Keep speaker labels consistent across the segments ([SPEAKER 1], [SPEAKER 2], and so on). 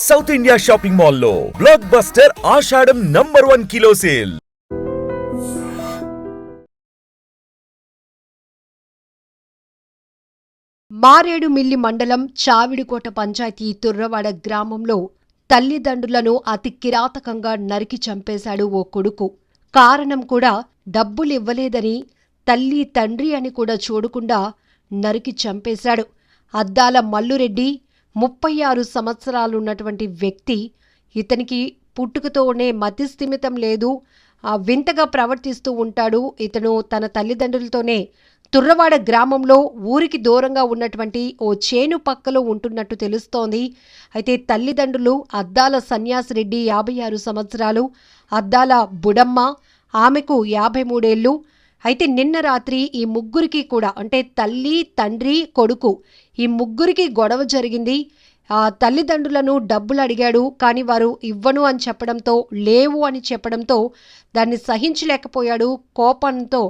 [SPEAKER 1] South India shopping మాల్లో blockbuster Ashadham number one kilo sale
[SPEAKER 2] Maredumilli మండలం చావిడికోట పంచాయతీ తుర్రవాడ గ్రామంలో తల్లిదండ్రులను అతి కిరాతకంగా నరికి చంపేశాడు ఓ కొడుకు. కారణం కూడా డబ్బులు ఇవ్వలేదని తల్లి తండ్రి అని కూడా చూడకుండా నరికి చంపేశాడు. అద్దాల మల్లురెడ్డి ముప్పై ఆరు సంవత్సరాలున్నటువంటి వ్యక్తి ఇతనికి పుట్టుకతోనే మతిస్థిమితం లేదు. ఆ వింతగా ప్రవర్తిస్తూ ఉంటాడు. ఇతను తన తల్లిదండ్రులతోనే తుర్రవాడ గ్రామంలో ఊరికి దూరంగా ఉన్నటువంటి ఓ చేను పక్కలో ఉంటున్నట్టు తెలుస్తోంది. అయితే తల్లిదండ్రులు అద్దాల సన్యాసిరెడ్డి యాభై ఆరు సంవత్సరాలు అద్దాల బుడమ్మ ఆమెకు యాభై మూడేళ్ళు అయితే నిన్న రాత్రి ఈ ముగ్గురికి కూడా అంటే తల్లి తండ్రి కొడుకు ఈ ముగ్గురికి గొడవ జరిగింది. ఆ తల్లిదండ్రులను డబ్బులు అడిగాడు కానీ వారు ఇవ్వను అని చెప్పడంతో లేవు అని చెప్పడంతో దాన్ని సహించలేకపోయాడు. కోపంతో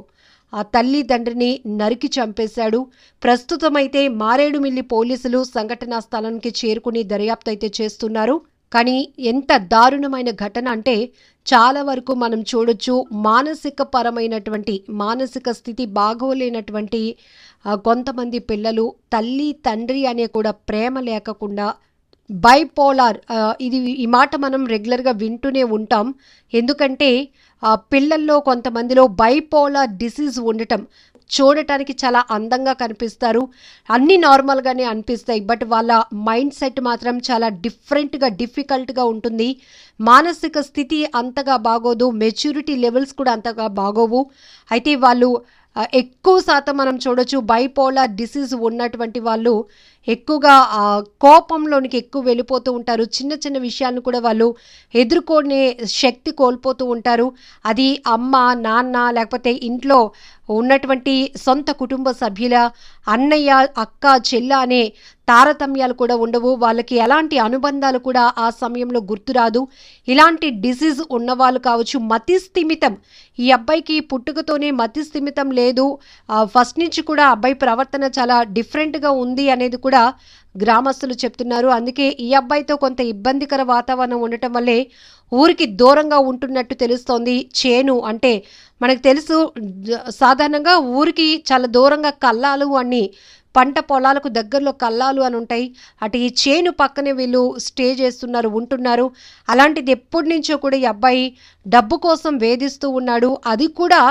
[SPEAKER 2] ఆ తల్లి తండ్రిని నరికి చంపేశాడు. ప్రస్తుతమైతే మారేడుమిల్లి పోలీసులు సంఘటనా స్థలానికి చేరుకుని దర్యాప్తు అయితే చేస్తున్నారు. కానీ ఎంత దారుణమైన ఘటన అంటే చాలా వరకు మనం చూడొచ్చు మానసిక పరమైనటువంటి మానసిక స్థితి బాగోలేనటువంటి కొంతమంది పిల్లలు తల్లి తండ్రి అనే కూడా ప్రేమ లేకుండా బైపోలార్ ఇది ఈ మాట మనం రెగ్యులర్గా వింటూనే ఉంటాం. ఎందుకంటే పిల్లల్లో కొంతమందిలో బైపోలార్ డిసీజ్ ఉండటం చూడటానికి చాలా అందంగా కనిపిస్తారు. అన్నీ నార్మల్గానే అనిపిస్తాయి బట్ వాళ్ళ మైండ్ సెట్ మాత్రం చాలా డిఫరెంట్గా డిఫికల్ట్గా ఉంటుంది. మానసిక స్థితి అంతగా బాగోదు మెచ్యూరిటీ లెవెల్స్ కూడా అంతగా బాగోవు. అయితే వాళ్ళు ఎక్కువ శాతం మనం చూడొచ్చు బైపోలార్ డిసీజ్ ఉన్నటువంటి వాళ్ళు ఎక్కువగా కోపంలోనికి ఎక్కువ వెళ్ళిపోతూ ఉంటారు. చిన్న చిన్న విషయాలను కూడా వాళ్ళు ఎదుర్కొనే శక్తి కోల్పోతూ ఉంటారు. అది అమ్మ నాన్న లేకపోతే ఇంట్లో ఉన్నటువంటి సొంత కుటుంబ సభ్యుల అన్నయ్య అక్క చెల్ల అనే తారతమ్యాలు కూడా ఉండవు. వాళ్ళకి ఎలాంటి అనుబంధాలు కూడా ఆ సమయంలో గుర్తురాదు ఇలాంటి డిసీజ్ ఉన్నవాళ్ళు కావచ్చు మతిస్థిమితం. ఈ అబ్బాయికి పుట్టుకతోనే మతిస్థిమితం లేదు. ఫస్ట్ నుంచి కూడా అబ్బాయి ప్రవర్తన చాలా డిఫరెంట్గా ఉంది అనేది కూడా గ్రామస్తులు చెప్తున్నారు. అందుకే ఈ అబ్బాయితో కొంత ఇబ్బందికర వాతావరణం ఉండటం వల్లే ఊరికి దూరంగా ఉంటున్నట్టు తెలుస్తోంది. చేను అంటే మనకు తెలుసు సాధారణంగా ఊరికి చాలా దూరంగా కల్లాలు అని పంట పొలాలకు దగ్గరలో కల్లాలు అని ఉంటాయి. అటు ఈ చేను పక్కనే వీళ్ళు స్టే చేస్తున్నారు ఉంటున్నారు. అలాంటిది ఎప్పటి నుంచో కూడా ఈ అబ్బాయి డబ్బు కోసం వేధిస్తూ ఉన్నాడు. అది కూడా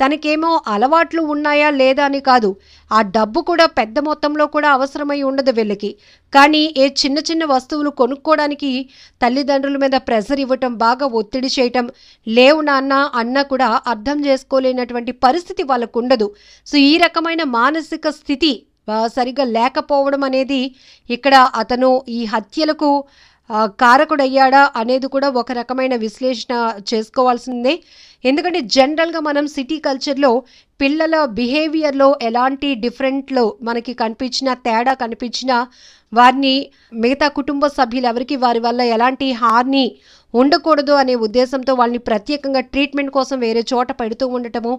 [SPEAKER 2] తనకేమో అలవాట్లు ఉన్నాయా లేదా అని కాదు. ఆ డబ్బు కూడా పెద్ద మొత్తంలో కూడా అవసరమై ఉండదు వీళ్ళకి. కానీ ఏ చిన్న చిన్న వస్తువులు కొనుక్కోవడానికి తల్లిదండ్రుల మీద ప్రెషర్ ఇవ్వటం బాగా ఒత్తిడి చేయటం లేవు నాన్న అన్న కూడా అర్థం చేసుకోలేనటువంటి పరిస్థితి వాళ్ళకు ఉండదు. సో ఈ రకమైన మానసిక స్థితి సరిగా సరిగ్గా లేకపోవడం అనేది ఇక్కడ అతను ఈ హత్యలకు కారకుడయ్యాడా అనేది కూడా ఒక రకమైన విశ్లేషణ చేసుకోవాల్సిందే. ఎందుకంటే జనరల్గా మనం సిటీ కల్చర్లో పిల్లల బిహేవియర్లో ఎలాంటి డిఫరెంట్లో మనకి కనిపించినా తేడా కనిపించినా వారిని మిగతా కుటుంబ సభ్యులు ఎవరికి వారి వల్ల ఎలాంటి హాని ఉండకూడదు అనే ఉద్దేశంతో వాళ్ళని ప్రత్యేకంగా ట్రీట్మెంట్ కోసం వేరే చోట పెడుతూ ఉండటము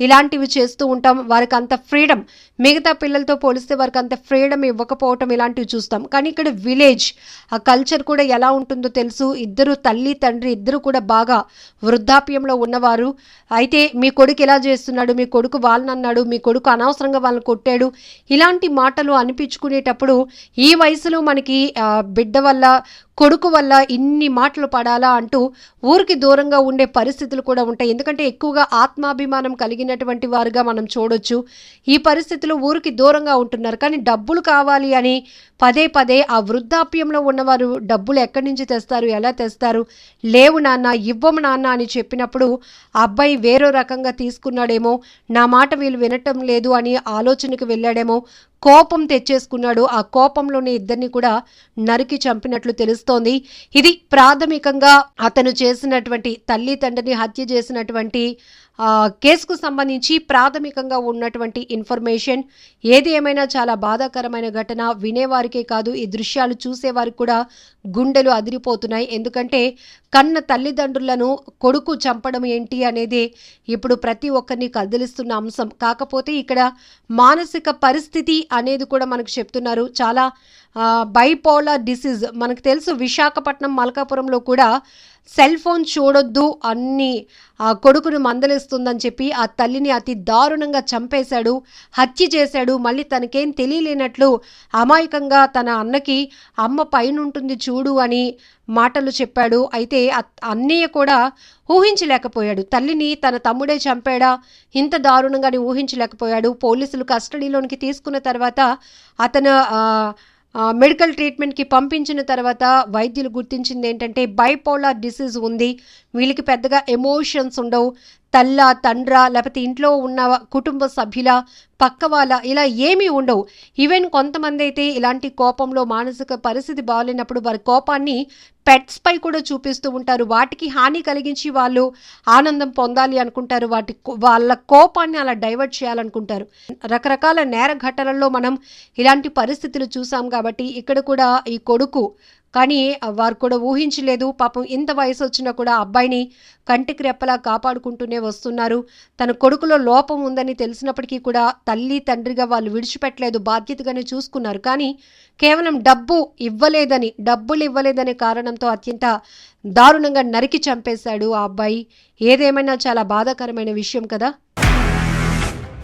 [SPEAKER 2] ఇలాంటివి చేస్తూ ఉంటాం. వారికి అంత ఫ్రీడమ్ మిగతా పిల్లలతో పోలిస్తే వారికి అంత ఫ్రీడమ్ ఇవ్వకపోవటం ఇలాంటివి చూస్తాం. కానీ ఇక్కడ విలేజ్ ఆ కల్చర్ కూడా ఎలా ఉంటుందో తెలుసు. ఇద్దరు తల్లి తండ్రి ఇద్దరు కూడా బాగా వృద్ధాప్యంలో ఉన్నవారు. అయితే మీ కొడుకు ఇలా చేస్తున్నాడు? మీ కొడుకు వాళ్ళని అన్నాడు మీ కొడుకు అనవసరంగా వాళ్ళని కొట్టాడు. ఇలాంటి మాటలు అనిపించుకునేటప్పుడు ఈ వయసులో మనకి బిడ్డ వల్ల కొడుకు వల్ల ఇన్ని మాటలు పడాలా అంటూ ఊరికి దూరంగా ఉండే పరిస్థితులు కూడా ఉంటాయి. ఎందుకంటే ఎక్కువగా ఆత్మాభిమానం కలిగినటువంటి వారుగా మనం చూడొచ్చు. ఈ పరిస్థితులు ఊరికి దూరంగా ఉంటున్నారు. కానీ డబ్బులు కావాలి అని పదే పదే ఆ వృద్ధాప్యంలో ఉన్నవారు డబ్బులు ఎక్కడి నుంచి తెస్తారు? ఎలా తెస్తారు? లేవు నాన్న ఇవ్వము నాన్న అని చెప్పినప్పుడు ఆ అబ్బాయి వేరే రకంగా తీసుకున్నాడేమో నా మాట వీళ్ళు వినటం లేదు అని ఆలోచనకు వెళ్ళాడేమో కోపం తెచ్చేసుకున్నాడు. ఆ కోపంలోనే ఇద్దరిని కూడా నరికి చంపినట్లు తెలుస్తోంది. ఇది ప్రాథమికంగా అతను చేసినటువంటి తల్లి తండ్రిని హత్య చేసినటువంటి కేసుకు సంబంధించి ప్రాథమికంగా ఉన్నటువంటి ఇన్ఫర్మేషన్ ఏది ఏమైనా చాలా బాధాకరమైన ఘటన వినేవారికే కాదు ఈ దృశ్యాలు చూసేవారికి కూడా గుండెలు అదిరిపోతున్నాయి. ఎందుకంటే కన్న తల్లిదండ్రులను కొడుకు చంపడం ఏంటి అనేది ఇప్పుడు ప్రతి ఒక్కరిని కదిలిస్తున్న అంశం. కాకపోతే ఇక్కడ మానసిక పరిస్థితి అనేది కూడా మనకు చెప్తున్నారు. చాలా బైపోలార్ డిసీజ్ మనకు తెలుసు విశాఖపట్నం మల్కాపురంలో కూడా సెల్ ఫోన్ చూడొద్దు అన్ని ఆ కొడుకును మందలిస్తుందని చెప్పి ఆ తల్లిని అతి దారుణంగా చంపేశాడు హత్య చేశాడు. మళ్ళీ తనకేం తెలియలేనట్లు అమాయకంగా తన అన్నకి అమ్మ పైనుంటుంది చూడు అని మాటలు చెప్పాడు. అయితే అన్నయ్య కూడా ఊహించలేకపోయాడు. తల్లిని తన తమ్ముడే చంపాడా? ఇంత దారుణంగాని ఊహించలేకపోయాడు. పోలీసులు కస్టడీలోనికి తీసుకున్న తర్వాత అతను మెడికల్ ట్రీట్మెంట్కి పంపించిన తర్వాత వైద్యులు గుర్తించింది ఏంటంటే బైపోలార్ డిసీజ్ ఉంది. వీళ్ళకి పెద్దగా ఎమోషన్స్ ఉండవు. తల్ల తండ్ర లేకపోతే ఇంట్లో ఉన్న కుటుంబ సభ్యుల పక్క వాళ్ళ ఇలా ఏమీ ఉండవు. ఈవెన్ కొంతమంది అయితే ఇలాంటి కోపంలో మానసిక పరిస్థితి బాగాలేనప్పుడు వారి కోపాన్ని పెట్స్ పై కూడా చూపిస్తూ ఉంటారు. వాటికి హాని కలిగించి వాళ్ళు ఆనందం పొందాలి అనుకుంటారు. వాటి వాళ్ళ కోపాన్ని అలా డైవర్ట్ చేయాలనుకుంటారు. రకరకాల నేర ఘటనల్లో మనం ఇలాంటి పరిస్థితులు చూసాం కాబట్టి ఇక్కడ కూడా ఈ కొడుకు కానీ వారు కూడా ఊహించలేదు. పాపం ఇంత వయసు వచ్చినా కూడా అబ్బాయిని కంటికి రెప్పలా కాపాడుకుంటూనే వస్తున్నారు. తన కొడుకులో లోపం ఉందని తెలిసినప్పటికీ కూడా తల్లి తండ్రిగా వాళ్ళు విడిచిపెట్టలేదు. బాధ్యతగానే చూసుకున్నారు. కానీ కేవలం డబ్బు ఇవ్వలేదని డబ్బులు ఇవ్వలేదనే కారణంతో అత్యంత దారుణంగా నరికి చంపేశాడు ఆ అబ్బాయి. ఏదేమైనా చాలా బాధాకరమైన విషయం కదా?